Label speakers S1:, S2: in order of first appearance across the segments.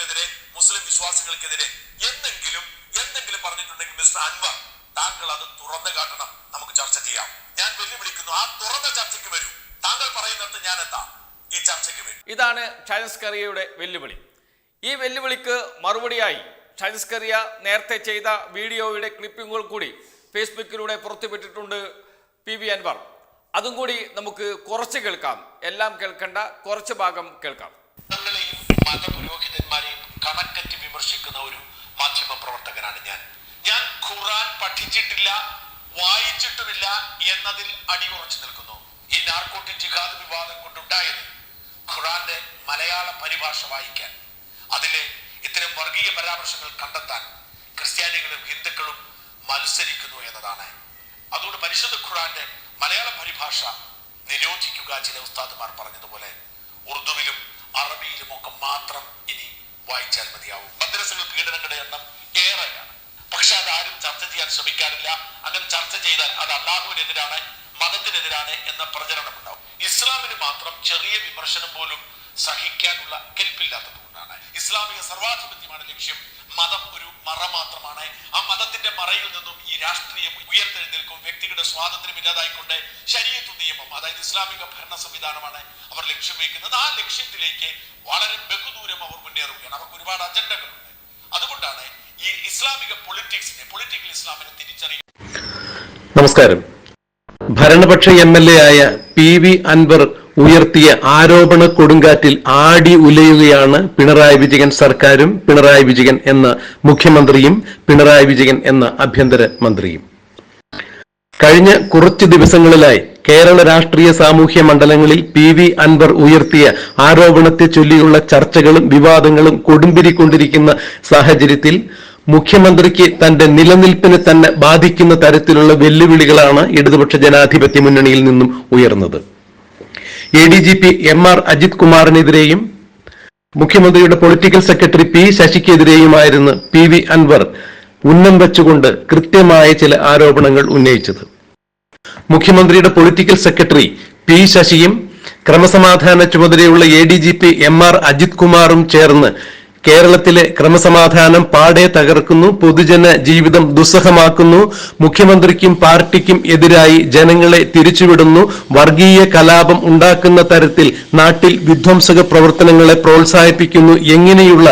S1: എതിരെ മുസ്ലിം വിശ്വാസികൾക്കെതിരെ എന്തെങ്കിലും എന്തെങ്കിലും പറഞ്ഞിട്ടുണ്ടെങ്കിൽ മിസ്റ്റർ അൻവർ താങ്കൾ അത് തുറന്നു കാട്ടണം. നമുക്ക് ചർച്ച ചെയ്യാം. ഞാൻ വെല്ലുവിളിക്കുന്നു ആ തുറന്ന ചർച്ചയ്ക്ക് വരൂ. താങ്കൾ പറയുന്നിടത്ത് ഞാൻ എന്താ ഈ ചർച്ചയ്ക്ക് വരും.
S2: ഇതാണ് ഷൈൻസ് കറിയയുടെ വെല്ലുവിളി. ഈ വെല്ലുവിളിക്ക് മറുപടിയായി ഷൈൻസ് കറിയ നേരത്തെ ചെയ്ത വീഡിയോയുടെ ക്ലിപ്പിങ്ങുകൾ കൂടി ഫേസ്ബുക്കിലൂടെ പുറത്തുവിട്ടിട്ടുണ്ട് പി വി അൻവർ. അതും കൂടി നമുക്ക് കുറച്ച് കേൾക്കാം. എല്ലാം കേൾക്കേണ്ട കുറച്ച് ഭാഗം കേൾക്കാം
S1: മതപുരോഹിതന്മാരെയും കണക്കറ്റ് വിമർശിക്കുന്ന ഒരു മാധ്യമ പ്രവർത്തകനാണ് ഞാൻ ഞാൻ ഖുറാൻ പഠിച്ചിട്ടില്ല വായിച്ചിട്ടുമില്ല എന്നതിൽ അടിയുറച്ചു നിൽക്കുന്നു. ഈ നാർക്കോട്ടിക് ജിഹാദ് വിവാദം കൊണ്ടുണ്ടായത് ഖുറാന്റെ മലയാള പരിഭാഷ വായിക്കാൻ. അതിലെ ഇത്തരം വർഗീയ പരാമർശങ്ങൾ കണ്ടെത്താൻ ക്രിസ്ത്യാനികളും ഹിന്ദുക്കളും മത്സരിക്കുന്നു എന്നതാണ്. അതുകൊണ്ട് പരിശുദ്ധ ഖുറാന്റെ മലയാള പരിഭാഷ നിരോധിക്കുക ചില ഉസ്താദുമാർ പറഞ്ഞതുപോലെ ഉറുദുവിലും അറബിയിലും ഒക്കെ മാത്രം ഇനി വായിച്ചാൽ മതിയാവും. മദ്രസകൾ പീഡനങ്ങളുടെ എണ്ണം ഏറെയാണ് പക്ഷെ അത് ആരും ചർച്ച ചെയ്യാൻ ശ്രമിക്കാറില്ല. അങ്ങനെ ചർച്ച ചെയ്താൽ അത് അള്ളാഹുവിനെതിരാണ് മതത്തിനെതിരാണ് എന്ന പ്രചരണം ഉണ്ടാവും ഇസ്ലാമിന് മാത്രം ചെറിയ വിമർശനം പോലും സഹിക്കാനുള്ള കെൽപ്പില്ലാത്തതുകൊണ്ടാണ് ഇസ്ലാമിക സർവാധിപത്യമാണ് ലക്ഷ്യം. മതം ഒരു മറ മാത്രമാണ്. ആ മതത്തിന്റെ മറയിൽ നിന്നും ഈ രാഷ്ട്രീയം ഉയർത്തെഴുന്നേൽക്കും. വ്യക്തികളുടെ സ്വാതന്ത്ര്യം ഇല്ലാതായിക്കൊണ്ട് ശരീരത്തു നിയമം അതായത് ഇസ്ലാമിക ഭരണ സംവിധാനമാണ് അവർ ലക്ഷ്യം വയ്ക്കുന്നത്. ആ ലക്ഷ്യത്തിലേക്ക് വളരെ ബഹുദൂരം അവർ മുന്നേറുകയാണ്. അവർക്ക് ഒരുപാട് അജണ്ടകളുണ്ട്. അതുകൊണ്ടാണ് ഈ ഇസ്ലാമിക പൊളിറ്റിക്സിനെ പൊളിറ്റിക്കൽ ഇസ്ലാമിനെ തിരിച്ചറിയുക.
S3: നമസ്കാരം. ഭരണപക്ഷ എം എൽ എ ആയ പി വി അൻവർ ഉയർത്തിയ ആരോപണ കൊടുങ്കാറ്റിൽ ആടി ഉലയുകയാണ് പിണറായി വിജയൻ സർക്കാരും പിണറായി വിജയൻ എന്ന മുഖ്യമന്ത്രിയും പിണറായി വിജയൻ എന്ന ആഭ്യന്തര മന്ത്രിയും. കഴിഞ്ഞ കുറച്ച് ദിവസങ്ങളിലായി കേരള രാഷ്ട്രീയ സാമൂഹ്യ മണ്ഡലങ്ങളിൽ പി വി അൻവർ ഉയർത്തിയ ആരോപണത്തെ ചൊല്ലിയുള്ള ചർച്ചകളും വിവാദങ്ങളും കൊടുമ്പിരിക്കൊണ്ടിരിക്കുന്ന സാഹചര്യത്തിൽ മുഖ്യമന്ത്രിക്ക് തന്റെ നിലനിൽപ്പിനെ തന്നെ ബാധിക്കുന്ന തരത്തിലുള്ള വെല്ലുവിളികളാണ് ഇടതുപക്ഷ ജനാധിപത്യ മുന്നണിയിൽ നിന്നും ഉയർന്നത്. A D G P M R Ajith കുമാറിനെതിരെയും മുഖ്യമന്ത്രിയുടെ പൊളിറ്റിക്കൽ സെക്രട്ടറി പി ശശിക്കെതിരെയുമായിരുന്നു പി വി അൻവർ ഉന്നം വെച്ചുകൊണ്ട് കൃത്യമായ ചില ആരോപണങ്ങൾ ഉന്നയിച്ചത്. മുഖ്യമന്ത്രിയുടെ പൊളിറ്റിക്കൽ സെക്രട്ടറി പി ശശിയും ക്രമസമാധാന ചുമതലയുള്ള A D G P M R Ajith കുമാറും ചേർന്ന് കേരളത്തിലെ ക്രമസമാധാനം പാടെ തകർക്കുന്നു പൊതുജന ജീവിതം ദുസ്സഹമാക്കുന്നു മുഖ്യമന്ത്രിക്കും പാർട്ടിക്കും എതിരായി ജനങ്ങളെ തിരിച്ചുവിടുന്നു വർഗീയ കലാപം ഉണ്ടാക്കുന്ന തരത്തിൽ നാട്ടിൽ വിധ്വംസക പ്രവർത്തനങ്ങളെ പ്രോത്സാഹിപ്പിക്കുന്നു എങ്ങനെയുള്ള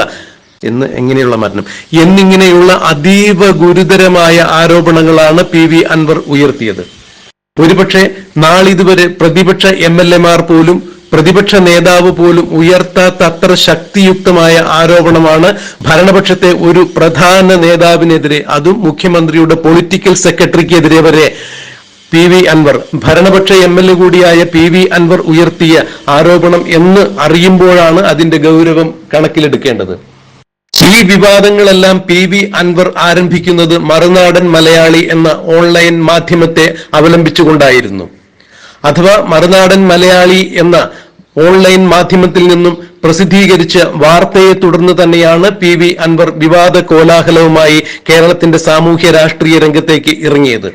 S3: എന്ന് എങ്ങനെയുള്ള മരണം? എന്നിങ്ങനെയുള്ള അതീവ ഗുരുതരമായ ആരോപണങ്ങളാണ് പി വി അൻവർ ഉയർത്തിയത്. ഒരുപക്ഷെ നാളിതുവരെ പ്രതിപക്ഷ എം എൽ എമാർ പോലും പ്രതിപക്ഷ നേതാവ് പോലും ഉയർത്താത്ത അത്ര ശക്തിയുക്തമായ ആരോപണമാണ് ഭരണപക്ഷത്തെ ഒരു പ്രധാന നേതാവിനെതിരെ അതും മുഖ്യമന്ത്രിയുടെ പൊളിറ്റിക്കൽ സെക്രട്ടറിക്കെതിരെ വരെ. പി വി അൻവർ ഭരണപക്ഷ എം എൽ എ കൂടിയായ പി വി അൻവർ ഉയർത്തിയ ആരോപണം എന്ന് അറിയുമ്പോഴാണ് അതിന്റെ ഗൗരവം കണക്കിലെടുക്കേണ്ടത്. ഈ വിവാദങ്ങളെല്ലാം പി വി അൻവർ ആരംഭിക്കുന്നത് മറുനാടൻ മലയാളി എന്ന ഓൺലൈൻ മാധ്യമത്തെ അവലംബിച്ചുകൊണ്ടായിരുന്നു. അഥവാ മറുനാടൻ മലയാളി എന്ന ഓൺലൈൻ മാധ്യമത്തിൽ നിന്നും പ്രസിദ്ധീകരിച്ച വാർത്തയെ തുടർന്ന് തന്നെയാണ് പി വി അൻവർ വിവാദ കോലാഹലവുമായി കേരളത്തിന്റെ സാമൂഹ്യ രാഷ്ട്രീയ രംഗത്തേക്ക് ഇറങ്ങിയത്.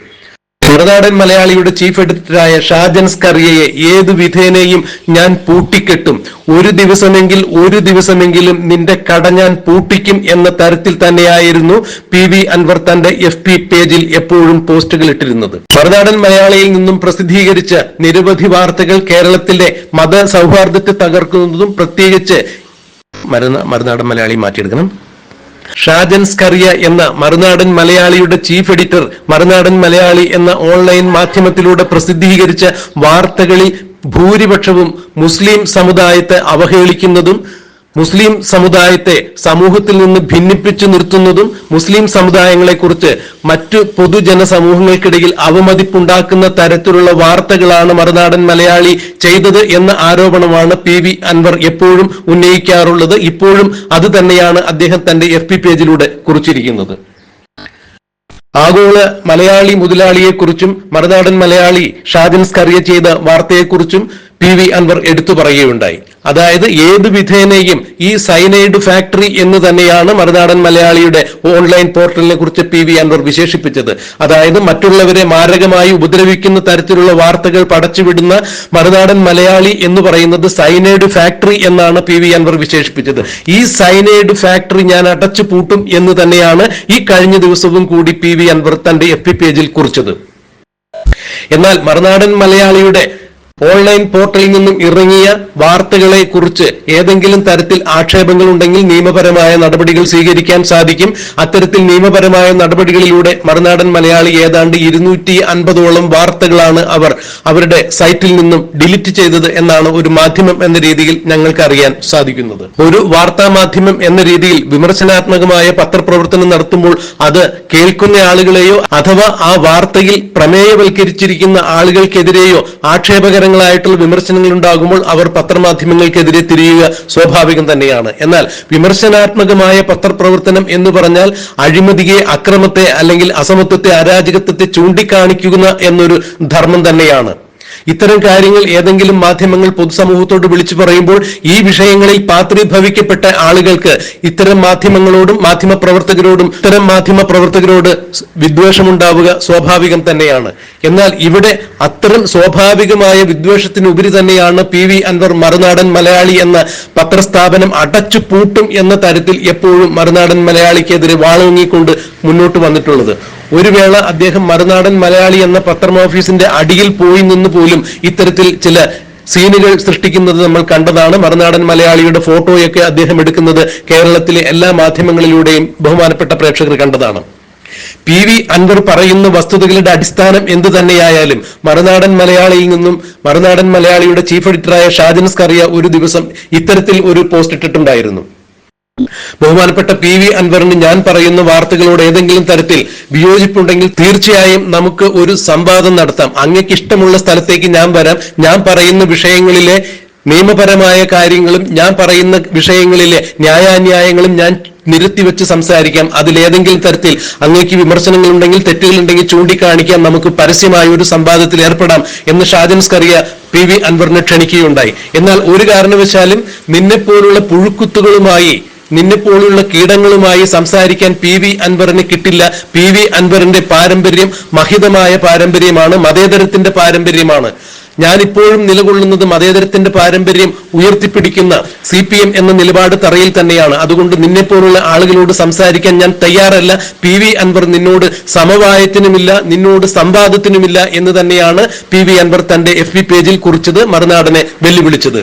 S3: മറുനാടൻ മലയാളിയുടെ ചീഫ് എഡിറ്ററായ ഷാജൻ സ്കറിയയെ ഏതു വിധേനയും ഞാൻ പൂട്ടിക്കെട്ടും. ഒരു ദിവസമെങ്കിൽ ഒരു ദിവസമെങ്കിലും നിന്റെ കട ഞാൻ പൂട്ടിക്കും എന്ന തരത്തിൽ തന്നെയായിരുന്നു പി വി അൻവർ തന്റെ എഫ് പി പേജിൽ എപ്പോഴും പോസ്റ്റുകൾ ഇട്ടിരുന്നത്. മറുനാടൻ മലയാളിയിൽ നിന്നും പ്രസിദ്ധീകരിച്ച നിരവധി വാർത്തകൾ കേരളത്തിലെ മത സൗഹാർദ്ദത്തെ തകർക്കുന്നതും പ്രത്യേകിച്ച് മരുന്ന മറുനാടൻ മലയാളി മാറ്റിയെടുക്കണം. ഷാജൻ സ്കറിയ എന്ന മറുനാടൻ മലയാളിയുടെ ചീഫ് എഡിറ്റർ മറുനാടൻ മലയാളി എന്ന ഓൺലൈൻ മാധ്യമത്തിലൂടെ പ്രസിദ്ധീകരിച്ച വാർത്തകളിൽ ഭൂരിപക്ഷവും മുസ്ലിം സമുദായത്തെ അവഹേളിക്കുന്നതും മുസ്ലിം സമുദായത്തെ സമൂഹത്തിൽ നിന്ന് ഭിന്നിപ്പിച്ചു നിർത്തുന്നതും മുസ്ലിം സമുദായങ്ങളെക്കുറിച്ച് മറ്റു പൊതുജന സമൂഹങ്ങൾക്കിടയിൽ അവമതിപ്പുണ്ടാക്കുന്ന തരത്തിലുള്ള വാർത്തകളാണ് മറുനാടൻ മലയാളി ചെയ്തത് എന്ന ആരോപണമാണ് പി വി അൻവർ എപ്പോഴും ഉന്നയിക്കാറുള്ളത്. ഇപ്പോഴും അത് തന്നെയാണ് അദ്ദേഹം തന്റെ എഫ് പേജിലൂടെ കുറിച്ചിരിക്കുന്നത്. ആഗോള മലയാളി മുതലാളിയെക്കുറിച്ചും മറുനാടൻ മലയാളി ഷാജൻ സ്കറിയ ചെയ്ത വാർത്തയെക്കുറിച്ചും പി വി അൻവർ എടുത്തു പറയുകയുണ്ടായി. അതായത് ഏത് വിധേനയും ഈ സൈനൈഡ് ഫാക്ടറി എന്ന് തന്നെയാണ് മറുനാടൻ മലയാളിയുടെ ഓൺലൈൻ പോർട്ടലിനെ കുറിച്ച് പി വി അൻവർ വിശേഷിപ്പിച്ചത്. അതായത് മറ്റുള്ളവരെ മാരകമായി ഉപദ്രവിക്കുന്ന തരത്തിലുള്ള വാർത്തകൾ പടച്ചുവിടുന്ന മറുനാടൻ മലയാളി എന്ന് പറയുന്നത് സൈനൈഡ് ഫാക്ടറി എന്നാണ് പി വി അൻവർ വിശേഷിപ്പിച്ചത്. ഈ സൈനൈഡ് ഫാക്ടറി ഞാൻ അടച്ചു പൂട്ടും എന്ന് തന്നെയാണ് ഈ കഴിഞ്ഞ ദിവസവും കൂടി പി വി അൻവർ തന്റെ എഫ് പേജിൽ കുറിച്ചത്. എന്നാൽ മറുനാടൻ മലയാളിയുടെ ഓൺലൈൻ പോർട്ടലിൽ നിന്നും ഇറങ്ങിയ വാർത്തകളെ കുറിച്ച് ഏതെങ്കിലും തരത്തിൽ ആക്ഷേപങ്ങൾ ഉണ്ടെങ്കിൽ നിയമപരമായ നടപടികൾ സ്വീകരിക്കാൻ സാധിക്കും. അത്തരത്തിൽ നിയമപരമായ നടപടികളിലൂടെ മറുനാടൻ മലയാളി ഏതാണ്ട് ഇരുന്നൂറ്റി അൻപതോളം വാർത്തകളാണ് അവർ അവരുടെ സൈറ്റിൽ നിന്നും ഡിലീറ്റ് ചെയ്തത് എന്നാണ് ഒരു മാധ്യമം എന്ന രീതിയിൽ ഞങ്ങൾക്ക് അറിയാൻ സാധിക്കുന്നത്. ഒരു വാർത്താ മാധ്യമം എന്ന രീതിയിൽ വിമർശനാത്മകമായ പത്രപ്രവർത്തനം നടത്തുമ്പോൾ അത് കേൾക്കുന്ന ആളുകളെയോ അഥവാ ആ വാർത്തയിൽ പ്രമേയവൽക്കരിച്ചിരിക്കുന്ന ആളുകൾക്കെതിരെയോ ആക്ഷേപകരങ്ങളായിട്ടുള്ള വിമർശനങ്ങൾ ഉണ്ടാകുമ്പോൾ അവർ പത്രമാധ്യമങ്ങൾക്കെതിരെ തിരിയുക സ്വാഭാവികം തന്നെയാണ്. എന്നാൽ വിമർശനാത്മകമായ പത്രപ്രവർത്തനം എന്ന് പറഞ്ഞാൽ അഴിമതിയെ അക്രമത്തെ അല്ലെങ്കിൽ അസമത്വത്തെ അരാജകത്വത്തെ ചൂണ്ടിക്കാണിക്കുന്ന എന്നൊരു ധർമ്മം തന്നെയാണ്. ഇത്തരം കാര്യങ്ങൾ ഏതെങ്കിലും മാധ്യമങ്ങൾ പൊതുസമൂഹത്തോട് വിളിച്ചു പറയുമ്പോൾ ഈ വിഷയങ്ങളിൽ പാത്രീഭവിക്കപ്പെട്ട ആളുകൾക്ക് ഇത്തരം മാധ്യമങ്ങളോടും മാധ്യമ പ്രവർത്തകരോടും ഇത്തരം മാധ്യമ പ്രവർത്തകരോട് വിദ്വേഷമുണ്ടാവുക സ്വാഭാവികം തന്നെയാണ്. എന്നാൽ ഇവിടെ അത്തരം സ്വാഭാവികമായ വിദ്വേഷത്തിനുപരി തന്നെയാണ് പി വി അൻവർ മറുനാടൻ മലയാളി എന്ന പത്രസ്ഥാപനം അടച്ചു പൂട്ടും എന്ന തരത്തിൽ എപ്പോഴും മറുനാടൻ മലയാളിക്കെതിരെ വാളോങ്ങിക്കൊണ്ട് മുന്നോട്ട് വന്നിട്ടുള്ളത്. ഒരു വേള അദ്ദേഹം മറുനാടൻ മലയാളി എന്ന പത്രം ഓഫീസിന്റെ അടിയിൽ പോയി നിന്ന് പോലും ഇത്തരത്തിൽ ചില സീനുകൾ സൃഷ്ടിക്കുന്നത് നമ്മൾ കണ്ടതാണ്. മറുനാടൻ മലയാളിയുടെ ഫോട്ടോയൊക്കെ അദ്ദേഹം എടുക്കുന്നത് കേരളത്തിലെ എല്ലാ മാധ്യമങ്ങളിലൂടെയും ബഹുമാനപ്പെട്ട പ്രേക്ഷകർ കണ്ടതാണ്. പി വി അൻവർ പറയുന്ന വസ്തുതകളുടെ അടിസ്ഥാനം എന്തു തന്നെയായാലും മറുനാടൻ മലയാളിയിൽ നിന്നും മറുനാടൻ മലയാളിയുടെ ചീഫ് എഡിറ്ററായ ഷാജിൻസ് കറിയ ഒരു ദിവസം ഇത്തരത്തിൽ ഒരു പോസ്റ്റ് ഇട്ടിട്ടുണ്ടായിരുന്നു. ബഹുമാനപ്പെട്ട പി വി അൻവറിന് ഞാൻ പറയുന്ന വാർത്തകളോട് ഏതെങ്കിലും തരത്തിൽ വിയോജിപ്പുണ്ടെങ്കിൽ തീർച്ചയായും നമുക്ക് ഒരു സംവാദം നടത്താം. അങ്ങക്ക് ഇഷ്ടമുള്ള സ്ഥലത്തേക്ക് ഞാൻ വരാം. ഞാൻ പറയുന്ന വിഷയങ്ങളിലെ നിയമപരമായ കാര്യങ്ങളും ഞാൻ പറയുന്ന വിഷയങ്ങളിലെ ന്യായാന്യായങ്ങളും ഞാൻ നിരത്തിവെച്ച് സംസാരിക്കാം. അതിലേതെങ്കിലും തരത്തിൽ അങ്ങേക്ക് വിമർശനങ്ങൾ ഉണ്ടെങ്കിൽ തെറ്റുകൾ ഉണ്ടെങ്കിൽ ചൂണ്ടിക്കാണിക്കാം. നമുക്ക് പരസ്യമായ ഒരു സംവാദത്തിൽ ഏർപ്പെടാം എന്ന് ഷാജൻസ് കറിയ പി വി അൻവറിനെ ക്ഷണിക്കുകയുണ്ടായി. എന്നാൽ ഒരു കാരണവശാലും നിന്നെപ്പോലുള്ള പുഴുക്കുത്തുകളുമായി നിന്നെപ്പോലുള്ള കീടങ്ങളുമായി സംസാരിക്കാൻ പി വി അൻവറിന് കിട്ടില്ല. പി വി അൻവറിന്റെ പാരമ്പര്യം മഹിതമായ പാരമ്പര്യമാണ് മതേതരത്തിന്റെ പാരമ്പര്യമാണ്. ഞാൻ ഇപ്പോഴും നിലകൊള്ളുന്നത് മതേതരത്തിന്റെ പാരമ്പര്യം ഉയർത്തിപ്പിടിക്കുന്ന സി പി എം എന്ന നിലപാട് തറയിൽ തന്നെയാണ്. അതുകൊണ്ട് നിന്നെപ്പോലുള്ള ആളുകളോട് സംസാരിക്കാൻ ഞാൻ തയ്യാറല്ല. പി വി അൻവർ നിന്നോട് സമവായത്തിനുമില്ല നിന്നോട് സംവാദത്തിനുമില്ല എന്ന് തന്നെയാണ് പി വി അൻവർ തന്റെ എഫ് പേജിൽ കുറിച്ചത് മറുനാടനെ വെല്ലുവിളിച്ചത്.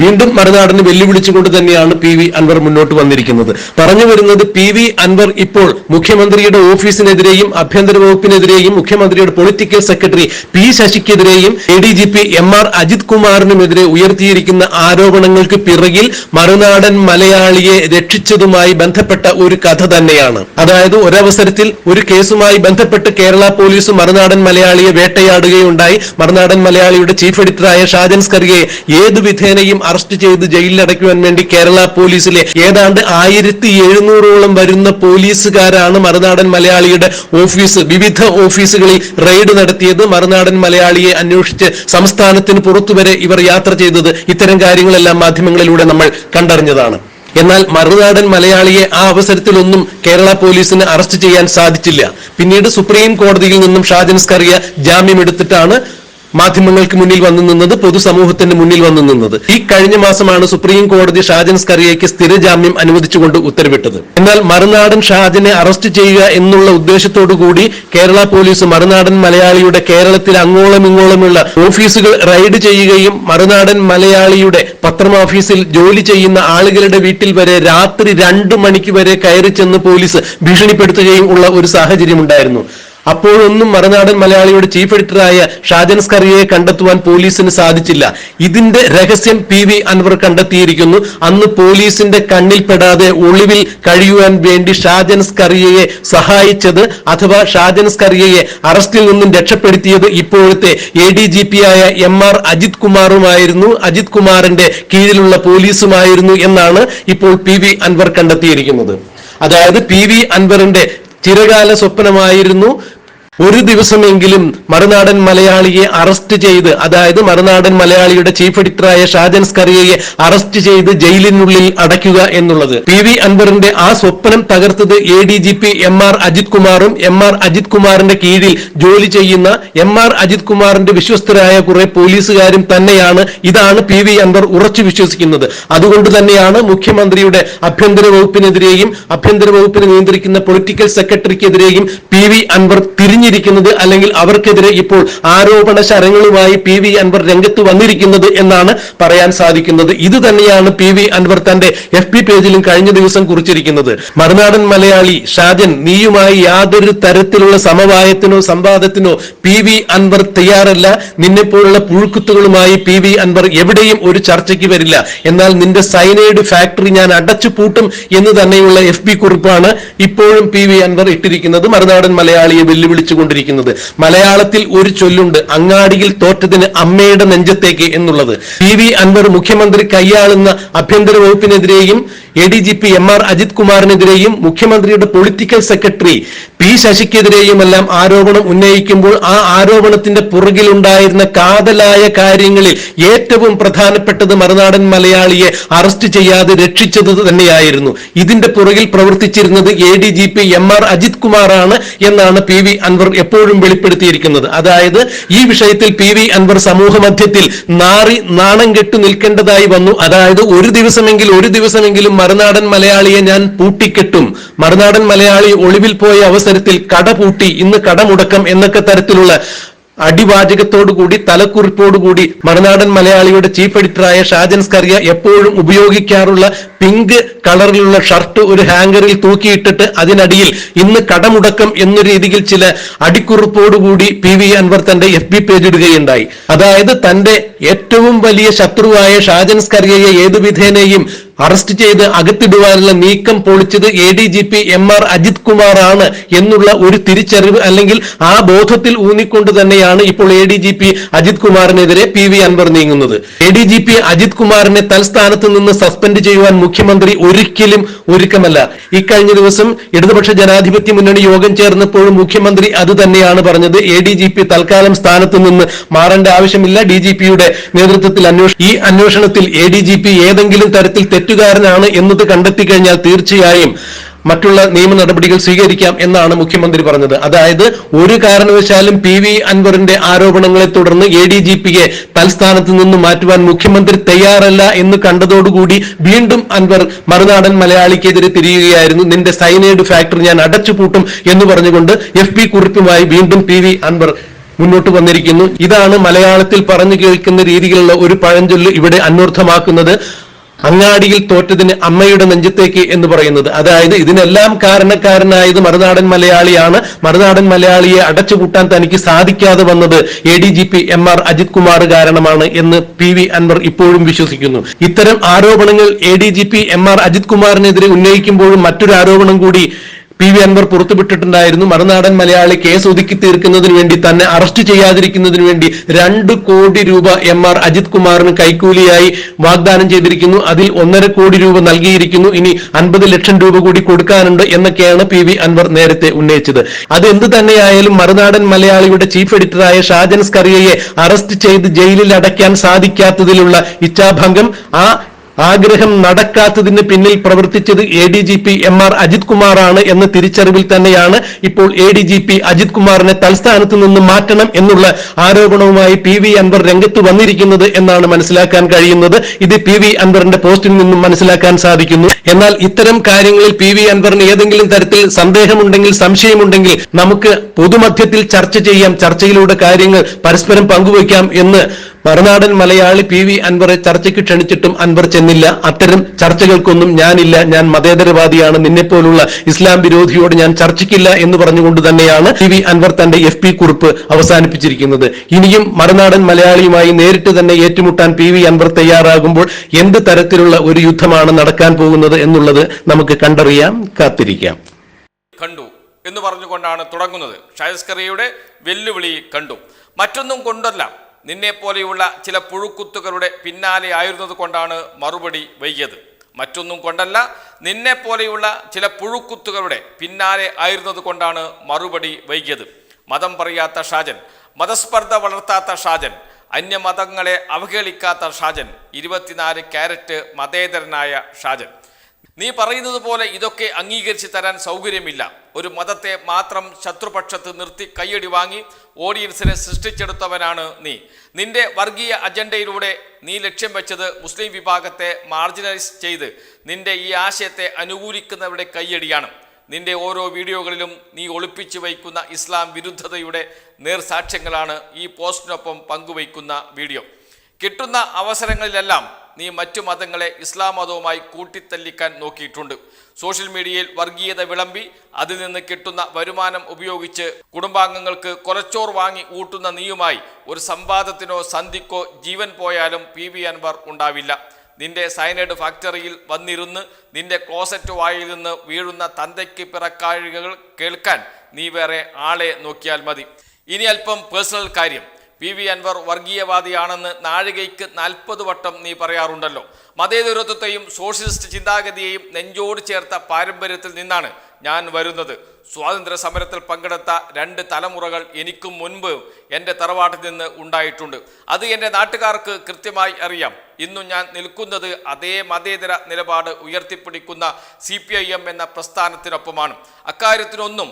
S3: വീണ്ടും മറുനാടിന് വെല്ലുവിളിച്ചുകൊണ്ട് തന്നെയാണ് പി വി അൻവർ മുന്നോട്ട് വന്നിരിക്കുന്നത്. പറഞ്ഞു വരുന്നത് പി വി അൻവർ ഇപ്പോൾ മുഖ്യമന്ത്രിയുടെ ഓഫീസിനെതിരെയും ആഭ്യന്തര വകുപ്പിനെതിരെയും മുഖ്യമന്ത്രിയുടെ political secretary P ശശിക്കെതിരെയും A D G P M R Ajith കുമാറിനുമെതിരെ ഉയർത്തിയിരിക്കുന്ന ആരോപണങ്ങൾക്ക് പിറകിൽ മറുനാടൻ മലയാളിയെ രക്ഷിച്ചതുമായി ബന്ധപ്പെട്ട ഒരു കഥ തന്നെയാണ്. അതായത് ഒരവസരത്തിൽ ഒരു കേസുമായി ബന്ധപ്പെട്ട് കേരള പോലീസ് മറുനാടൻ മലയാളിയെ വേട്ടയാടുകയുണ്ടായി. മറുനാടൻ മലയാളിയുടെ ചീഫ് എഡിറ്ററായ ഷാജൻ സ്കറിയെ ഏതു വിധേനയും അറസ്റ്റ് ചെയ്ത് ജയിലിൽ അടയ്ക്കുവാൻ വേണ്ടി കേരള പോലീസിലെ ഏതാണ്ട് ആയിരത്തി എഴുന്നൂറോളം വരുന്ന പോലീസുകാരാണ് മറുനാടൻ മലയാളിയുടെ ഓഫീസ് വിവിധ ഓഫീസുകളിൽ റെയ്ഡ് നടത്തിയത്. മറുനാടൻ മലയാളിയെ അന്വേഷിച്ച് സംസ്ഥാനത്തിന് പുറത്തുവരെ ഇവർ യാത്ര ചെയ്തത്. ഇത്തരം കാര്യങ്ങളെല്ലാം മാധ്യമങ്ങളിലൂടെ നമ്മൾ കണ്ടറിഞ്ഞതാണ്. എന്നാൽ മറുനാടൻ മലയാളിയെ ആ അവസരത്തിലൊന്നും കേരള പോലീസിന് അറസ്റ്റ് ചെയ്യാൻ സാധിച്ചില്ല. പിന്നീട് സുപ്രീം കോടതിയിൽ നിന്നും ഷാജൻസ് കറിയ ജാമ്യം ജാമ്യമെടുത്തിട്ടാണ് മാധ്യമങ്ങൾക്ക് മുന്നിൽ വന്നു നിന്നത് പൊതുസമൂഹത്തിന് മുന്നിൽ വന്നു നിന്നത്. ഈ കഴിഞ്ഞ മാസമാണ് സുപ്രീം കോടതി ഷാജൻ സ്കറിയയ്ക്ക് സ്ഥിരജാമ്യം അനുവദിച്ചുകൊണ്ട് ഉത്തരവിട്ടത്. എന്നാൽ മറുനാടൻ ഷാജനെ അറസ്റ്റ് ചെയ്യുക എന്നുള്ള ഉദ്ദേശത്തോടു കൂടി കേരള പോലീസ് മറുനാടൻ മലയാളിയുടെ കേരളത്തിൽ അങ്ങോളം ഇങ്ങോളമുള്ള ഓഫീസുകൾ റൈഡ് ചെയ്യുകയും മറുനാടൻ മലയാളിയുടെ പത്രം ഓഫീസിൽ ജോലി ചെയ്യുന്ന ആളുകളുടെ വീട്ടിൽ വരെ രാത്രി രണ്ടു മണിക്ക് വരെ കയറി ചെന്ന് പോലീസ് ഭീഷണിപ്പെടുത്തുകയും ഉള്ള ഒരു സാഹചര്യം ഉണ്ടായിരുന്നു അപ്പോഴൊന്നും മറുനാടൻ മലയാളിയുടെ ചീഫ് എഡിറ്ററായ ഷാജൻ സ്കറിയെ കണ്ടെത്തുവാൻ പോലീസിന് സാധിച്ചില്ല. ഇതിന്റെ രഹസ്യം പി വി അൻവർ കണ്ടെത്തിയിരിക്കുന്നു. അന്ന് പോലീസിന്റെ കണ്ണിൽപ്പെടാതെ ഒളിവിൽ കഴിയുവാൻ വേണ്ടി ഷാജൻ സ്കറിയയെ സഹായിച്ചത് അഥവാ ഷാജൻ സ്കറിയയെ അറസ്റ്റിൽ നിന്നും രക്ഷപ്പെടുത്തിയത് ഇപ്പോഴത്തെ എ ഡി ജി പി ആയ എം ആർ അജിത് കുമാറുമായിരുന്നു. അജിത് കുമാറിന്റെ കീഴിലുള്ള പോലീസുമായിരുന്നു എന്നാണ് ഇപ്പോൾ പി വി അൻവർ കണ്ടെത്തിയിരിക്കുന്നത്. അതായത് പി വി അൻവറിന്റെ ചിരകാല സ്വപ്നമായിരുന്നു. ഒരു ദിവസമെങ്കിലും മറുനാടൻ മലയാളിയെ അറസ്റ്റ് ചെയ്ത് അതായത് മറുനാടൻ മലയാളിയുടെ ചീഫ് എഡിറ്ററായ ഷാജൻ സ്കറിയയെ അറസ്റ്റ് ചെയ്ത് ജയിലിനുള്ളിൽ അടയ്ക്കുക എന്നുള്ളത്. പി വി അൻവറിന്റെ ആ സ്വപ്നം തകർത്തത് A D G P M R Ajith കുമാറും എം ആർ അജിത് കുമാറിന്റെ കീഴിൽ ജോലി ചെയ്യുന്ന എം ആർ അജിത് കുമാറിന്റെ വിശ്വസ്തരായ കുറെ പോലീസുകാരും തന്നെയാണ് ഇതാണ് പി വി അൻവർ ഉറച്ചു വിശ്വസിക്കുന്നത്. അതുകൊണ്ട് തന്നെയാണ് മുഖ്യമന്ത്രിയുടെ ആഭ്യന്തര വകുപ്പിനെതിരെയും ആഭ്യന്തര വകുപ്പിനെ നിയന്ത്രിക്കുന്ന പൊളിറ്റിക്കൽ സെക്രട്ടറിക്കെതിരെയും പി വി അൻവർ തിരിഞ്ഞിരിക്കുന്നത് അല്ലെങ്കിൽ അവർക്കെതിരെ ഇപ്പോൾ ആരോപണ ശരങ്ങളുമായി പി വി അൻവർ രംഗത്ത് വന്നിരിക്കുന്നത് എന്നാണ് പറയാൻ സാധിക്കുന്നത്. ഇത് തന്നെയാണ് പി വി അൻവർ തന്റെ എഫ് പി പേജിലും കഴിഞ്ഞ ദിവസം കുറിച്ചിരിക്കുന്നത്. മറുനാടൻ മലയാളി ഷാജൻ നീയുമായി യാതൊരു തരത്തിലുള്ള സമവായത്തിനോ സംവാദത്തിനോ പി വി അൻവർ തയ്യാറല്ല. നിന്നെപ്പോലുള്ള പുഴുക്കുത്തുകളുമായി പി വി അൻവർ എവിടെയും ഒരു ചർച്ചയ്ക്ക് വരില്ല. എന്നാൽ നിന്റെ സൈനൈഡ് ഫാക്ടറി ഞാൻ അടച്ചു പൂട്ടും എന്ന് തന്നെയുള്ള എഫ് ബി കുറിപ്പാണ് ഇപ്പോഴും പി വി അൻവർ ഇട്ടിരിക്കുന്നത്. മറുനാടൻ മലയാളിയെ വെല്ലുവിളിച്ചുകൊണ്ടിരിക്കുന്നത് മലയാളത്തിൽ ഒരു ചൊല്ലുണ്ട് അങ്ങാടിയിൽ തോറ്റതിന് അമ്മയുടെ നെഞ്ചത്തേക്ക് എന്നുള്ളത്. പി വി അൻവർ മുഖ്യമന്ത്രി കൈയാളുന്ന ആഭ്യന്തര വകുപ്പിനെതിരെയും A D G P M R Ajith കുമാറിനെതിരെയും മുഖ്യമന്ത്രിയുടെ പൊളിറ്റിക്കൽ സെക്രട്ടറി പി ശശിക്കെതിരെയുമെല്ലാം ആരോപണം ഉന്നയിക്കുമ്പോൾ ആ ആരോപണത്തിന്റെ പുറകിലുണ്ടായിരുന്ന കാതലായ കാര്യങ്ങളിൽ ഏറ്റവും പ്രധാനപ്പെട്ടത് മറുനാടൻ മലയാളിയെ അറസ്റ്റ് ചെയ്യാതെ രക്ഷിച്ചത് തന്നെയായിരുന്നു. ഇതിന്റെ പുറകിൽ പ്രവർത്തിച്ചിരുന്നത് A D G P M R Ajith കുമാറാണ് എന്നാണ് പി വി അൻവർ എപ്പോഴും വെളിപ്പെടുത്തിയിരിക്കുന്നത്. അതായത് ഈ വിഷയത്തിൽ പി വി അൻവർ സമൂഹ മധ്യത്തിൽ നാറി നാണം കെട്ടു നിൽക്കേണ്ടതായി വന്നു. അതായത് ഒരു ദിവസമെങ്കിൽ ഒരു ദിവസമെങ്കിലും മറുനാടൻ മലയാളിയെ ഞാൻ പൂട്ടിക്കെട്ടും. മറുനാടൻ മലയാളി ഒളിവിൽ പോയ അവസരത്തിൽ കട പൂട്ടി. ഇന്ന് കടമുടക്കം എന്നൊക്കെ തരത്തിലുള്ള അടിവാചകത്തോടുകൂടി തലക്കുറിപ്പോടുകൂടി മറുനാടൻ മലയാളിയുടെ ചീഫ് എഡിറ്ററായ ഷാജൻ സ്കറിയ എപ്പോഴും ഉപയോഗിക്കാറുള്ള പിങ്ക് കളറിലുള്ള ഷർട്ട് ഒരു ഹാങ്കറിൽ തൂക്കിയിട്ടിട്ട് അതിനടിയിൽ ഇന്ന് കടമുടക്കം എന്ന രീതിയിൽ ചില അടിക്കുറിപ്പോടുകൂടി പി വി അൻവർ തന്റെ എഫ് ബി പേജ് ഇടുകയുണ്ടായി അതായത് തന്റെ ഏറ്റവും വലിയ ശത്രുവായ ഷാജൻ സ്കറിയയെ ഏതു വിധേനയും അറസ്റ്റ് ചെയ്ത് അകത്തിടുവാനുള്ള നീക്കം പൊളിച്ചത് A D G P M R Ajith Kumar ആണ് എന്നുള്ള ഒരു തിരിച്ചറിവ് അല്ലെങ്കിൽ ആ ബോധത്തിൽ ഊന്നിക്കൊണ്ട് തന്നെയാണ് ഇപ്പോൾ A D G P Ajith കുമാറിനെതിരെ P V Anwar നീങ്ങുന്നത്. A D G P Ajith കുമാറിനെ തൽസ്ഥാനത്ത് നിന്ന് സസ്പെൻഡ് ചെയ്യുവാൻ മുഖ്യമന്ത്രി ഒരിക്കലും ഒരുക്കമല്ല. ഇക്കഴിഞ്ഞ ദിവസം ഇടതുപക്ഷ ജനാധിപത്യ മുന്നണി യോഗം ചേർന്നപ്പോഴും മുഖ്യമന്ത്രി അത് തന്നെയാണ് പറഞ്ഞത്. എ ഡി ജി പി തൽക്കാലം സ്ഥാനത്ത് നിന്ന് മാറേണ്ട ആവശ്യമില്ല. ഡി ജി പിയുടെ നേതൃത്വത്തിൽ അന്വേഷണം ഈ അന്വേഷണത്തിൽ എ ഡി ജി പി ഏതെങ്കിലും തരത്തിൽ തെറ്റുകാരനാണ് എന്നത് കണ്ടെത്തി കഴിഞ്ഞാൽ തീർച്ചയായും മറ്റുള്ള നിയമ നടപടികൾ സ്വീകരിക്കാം എന്നാണ് മുഖ്യമന്ത്രി പറഞ്ഞത്. അതായത് ഒരു കാരണവശാലും പി വി അൻവറിന്റെ ആരോപണങ്ങളെ തുടർന്ന് എ ഡി ജി പിയെ തൽസ്ഥാനത്ത് നിന്ന് മാറ്റുവാൻ മുഖ്യമന്ത്രി തയ്യാറല്ല എന്ന് കണ്ടതോടുകൂടി വീണ്ടും അൻവർ മറുനാടൻ മലയാളിക്കെതിരെ തിരിയുകയായിരുന്നു. നിന്റെ സൈനൈഡ് ഫാക്ടറി ഞാൻ അടച്ചുപൂട്ടും എന്ന് പറഞ്ഞുകൊണ്ട് എഫ് പി കുറിപ്പുമായി വീണ്ടും പി വി അൻവർ മുന്നോട്ട് വന്നിരിക്കുന്നു. ഇതാണ് മലയാളത്തിൽ പറഞ്ഞു കേൾക്കുന്ന രീതിയിലുള്ള ഒരു പഴഞ്ചൊല്ല് ഇവിടെ അന്വർത്ഥമാക്കുന്നത്. അങ്ങാടിയിൽ തോറ്റതിന് അമ്മയുടെ നെഞ്ചത്തേക്ക് എന്ന് പറയുന്നത്. അതായത് ഇതിനെല്ലാം കാരണക്കാരനായത് മറുനാടൻ മലയാളിയാണ്. മറുനാടൻ മലയാളിയെ അടച്ചുപൂട്ടാൻ തനിക്ക് സാധിക്കാതെ വന്നത് A D G P M R Ajith Kumar കാരണമാണ് എന്ന് പി വി അൻവർ ഇപ്പോഴും വിശ്വസിക്കുന്നു. ഇത്തരം ആരോപണങ്ങൾ A D G P M R Ajith കുമാറിനെതിരെ ഉന്നയിക്കുമ്പോഴും മറ്റൊരു ആരോപണം കൂടി പി വി അൻവർ പുറത്തുവിട്ടിട്ടുണ്ടായിരുന്നു. മറുനാടൻ മലയാളി കേസ് ഒതുക്കി തീർക്കുന്നതിന് വേണ്ടി തന്നെ അറസ്റ്റ് ചെയ്യാതിരിക്കുന്നതിന് വേണ്ടി രണ്ട് കോടി രൂപ എം ആർ അജിത് കുമാറിന് കൈക്കൂലിയായി വാഗ്ദാനം ചെയ്തിരിക്കുന്നു. അതിൽ ഒന്നര കോടി രൂപ നൽകിയിരിക്കുന്നു. ഇനി അൻപത് ലക്ഷം രൂപ കൂടി കൊടുക്കാനുണ്ട് എന്നൊക്കെയാണ് പി വി അൻവർ നേരത്തെ ഉന്നയിച്ചത്. അത് എന്ത് തന്നെയായാലും മറുനാടൻ മലയാളിയുടെ ചീഫ് എഡിറ്ററായ ഷാജൻ സ്കറിയയെ അറസ്റ്റ് ചെയ്ത് ജയിലിൽ അടയ്ക്കാൻ സാധിക്കാത്തതിലുള്ള ഇച്ഛാഭംഗം ആ ആഗ്രഹം നടക്കാത്തതിന് പിന്നിൽ പ്രവർത്തിച്ചത് A D G P M R Ajith കുമാറാണ് എന്ന തിരിച്ചറിവിൽ തന്നെയാണ് ഇപ്പോൾ A D G P Ajith കുമാറിനെ തൽസ്ഥാനത്ത് നിന്ന് മാറ്റണം എന്നുള്ള ആരോപണവുമായി പി വി അൻവർ രംഗത്ത് വന്നിരിക്കുന്നത് എന്നാണ് മനസ്സിലാക്കാൻ കഴിയുന്നത്. ഇത് പി വി അൻവറിന്റെ പോസ്റ്റിൽ നിന്നും മനസ്സിലാക്കാൻ സാധിക്കുന്നു. എന്നാൽ ഇത്തരം കാര്യങ്ങളിൽ പി വി അൻവറിന് ഏതെങ്കിലും തരത്തിൽ സന്ദേഹമുണ്ടെങ്കിൽ സംശയമുണ്ടെങ്കിൽ നമുക്ക് പൊതുമധ്യത്തിൽ ചർച്ച ചെയ്യാം. ചർച്ചയിലൂടെ കാര്യങ്ങൾ പരസ്പരം പങ്കുവയ്ക്കാം എന്ന് മറുനാടൻ മലയാളി പി വി അൻവറെ ചർച്ചയ്ക്ക് ക്ഷണിച്ചിട്ടും അൻവർ ചെന്നില്ല. അത്തരം ചർച്ചകൾക്കൊന്നും ഞാനില്ല. ഞാൻ മതേതരവാദിയാണ്. നിന്നെപ്പോലുള്ള ഇസ്ലാം വിരോധിയോട് ഞാൻ ചർച്ചയ്ക്കില്ല എന്ന് പറഞ്ഞുകൊണ്ട് തന്നെയാണ് പി വി അൻവർ തന്റെ എഫ് പി കുറിപ്പ് അവസാനിപ്പിച്ചിരിക്കുന്നത്. ഇനിയും മറുനാടൻ മലയാളിയുമായി നേരിട്ട് തന്നെ ഏറ്റുമുട്ടാൻ പി വി അൻവർ തയ്യാറാകുമ്പോൾ എന്ത് തരത്തിലുള്ള ഒരു യുദ്ധമാണ് നടക്കാൻ പോകുന്നത് എന്നുള്ളത് നമുക്ക് കണ്ടറിയാം കാത്തിരിക്കാം.
S2: കണ്ടു എന്ന് പറഞ്ഞുകൊണ്ടാണ് തുടങ്ങുന്നത്. ഷയസ്കറിയുടെ വെല്ലുവിളി കണ്ടു. മറ്റൊന്നും കൊണ്ടല്ല. നിന്നെ പോലെയുള്ള ചില പുഴുക്കുത്തുകളുടെ പിന്നാലെ ആയിരുന്നത് കൊണ്ടാണ് മറുപടി വൈകിയത്. മറ്റൊന്നും കൊണ്ടല്ല നിന്നെ പോലെയുള്ള ചില പുഴുക്കുത്തുകളുടെ പിന്നാലെ ആയിരുന്നത് കൊണ്ടാണ് മറുപടി വൈകിയത്. മതം പറയാത്ത ഷാജൻ മതസ്പർദ്ധ വളർത്താത്ത ഷാജൻ അന്യമതങ്ങളെ അവഹേളിക്കാത്ത ഷാജൻ ഇരുപത്തിനാല് ക്യാരറ്റ് മതേതരനായ ഷാജൻ. നീ പറയുന്നത് പോലെ ഇതൊക്കെ അംഗീകരിച്ച് തരാൻ സൗകര്യമില്ല. ഒരു മതത്തെ മാത്രം ശത്രുപക്ഷത്ത് നിർത്തി കൈയടി വാങ്ങി ഓഡിയൻസിനെ സൃഷ്ടിച്ചെടുത്തവനാണ് നീ. നിന്റെ വർഗീയ അജണ്ടയിലൂടെ നീ ലക്ഷ്യം വെച്ചത് മുസ്ലിം വിഭാഗത്തെ മാർജിനലൈസ് ചെയ്ത് നിന്റെ ഈ ആശയത്തെ അനുകൂലിക്കുന്നവരുടെ കൈയടിയാണ് നിന്റെ ഓരോ വീഡിയോകളിലും നീ ഒളിപ്പിച്ചു വയ്ക്കുന്ന ഇസ്ലാം വിരുദ്ധതയുടെ നേർസാക്ഷ്യങ്ങളാണ് ഈ പോസ്റ്റിനൊപ്പം പങ്കുവയ്ക്കുന്ന വീഡിയോ. കിട്ടുന്ന അവസരങ്ങളിലെല്ലാം നീ മറ്റു മതങ്ങളെ ഇസ്ലാം മതവുമായി കൂട്ടിത്തല്ലിക്കാൻ നോക്കിയിട്ടുണ്ട്. സോഷ്യൽ മീഡിയയിൽ വർഗീയത വിളമ്പി അതിൽ നിന്ന് കിട്ടുന്ന വരുമാനം ഉപയോഗിച്ച് കുടുംബാംഗങ്ങൾക്ക് കൊലച്ചോർ വാങ്ങി ഊട്ടുന്ന നീയുമായി ഒരു സംവാദത്തിനോ സന്ധിക്കോ ജീവൻ പോയാലും പി വി അൻവർ ഉണ്ടാവില്ല. നിന്റെ സയനൈഡ് ഫാക്ടറിയിൽ വന്നിരുന്ന് നിന്റെ ക്ലോസറ്റ് വായിൽ നിന്ന് വീഴുന്ന തന്തയ്ക്ക് പിറക്കാഴികൾ കേൾക്കാൻ നീ വേറെ ആളെ നോക്കിയാൽ മതി. ഇനി അല്പം പേഴ്സണൽ കാര്യം. പി വി അൻവർ വർഗീയവാദിയാണെന്ന് നാഴികയ്ക്ക് നാൽപ്പത് വട്ടം നീ പറയാറുണ്ടല്ലോ. മതേതരത്വത്തെയും സോഷ്യലിസ്റ്റ് ചിന്താഗതിയെയും നെഞ്ചോട് ചേർത്ത പാരമ്പര്യത്തിൽ നിന്നാണ് ഞാൻ വരുന്നത്. സ്വാതന്ത്ര്യ സമരത്തിൽ പങ്കെടുത്ത രണ്ട് തലമുറകൾ എനിക്കും മുൻപ് എന്റെ തറവാട്ടിൽ നിന്ന് ഉണ്ടായിട്ടുണ്ട്. അത് എന്റെ നാട്ടുകാർക്ക് കൃത്യമായി അറിയാം. ഇന്നും ഞാൻ നിൽക്കുന്നത് അതേ മതേതര നിലപാട് ഉയർത്തിപ്പിടിക്കുന്ന സി എന്ന പ്രസ്ഥാനത്തിനൊപ്പമാണ്. അക്കാര്യത്തിനൊന്നും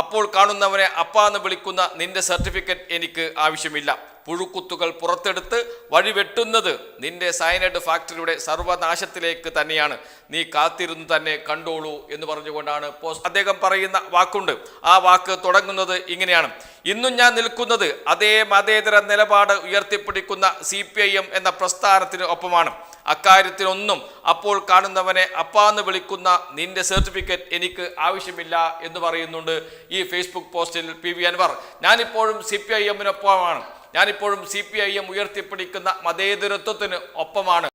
S2: അപ്പോൾ കാണുന്നവനെ അപ്പ എന്ന് വിളിക്കുന്ന നിന്റെ സർട്ടിഫിക്കറ്റ് എനിക്ക് ആവശ്യമില്ല. പുഴുക്കുത്തുകൾ പുറത്തെടുത്ത് വഴിവെട്ടുന്നത് നിന്റെ സയനൈഡ് ഫാക്ടറിയുടെ സർവനാശത്തിലേക്ക് തന്നെയാണ്. നീ കാത്തിരുന്നു തന്നെ കണ്ടോളൂ എന്ന് പറഞ്ഞുകൊണ്ടാണ് പോസ്റ്റ് അദ്ദേഹം പറയുന്ന വാക്കുണ്ട്. ആ വാക്ക് തുടങ്ങുന്നത് ഇങ്ങനെയാണ്. ഇന്നും ഞാൻ നിൽക്കുന്നത് അതേ മതേതര നിലപാട് ഉയർത്തിപ്പിടിക്കുന്ന സി പി ഐ എം എന്ന പ്രസ്ഥാനത്തിന് ഒപ്പമാണ്. അക്കാര്യത്തിനൊന്നും അപ്പോൾ കാണുന്നവനെ അപ്പാന്ന് വിളിക്കുന്ന നിന്റെ സർട്ടിഫിക്കറ്റ് എനിക്ക് ആവശ്യമില്ല എന്ന് പറയുന്നുണ്ട്. ഈ ഫേസ്ബുക്ക് പോസ്റ്റിൽ പി വി അൻവർ. ഞാനിപ്പോഴും സി പി ഐ എമ്മിനൊപ്പമാണ്. ഞാനിപ്പോഴും സി പി ഐ എം ഉയർത്തിപ്പിടിക്കുന്ന മതേതരത്വത്തിന് ഒപ്പമാണ്.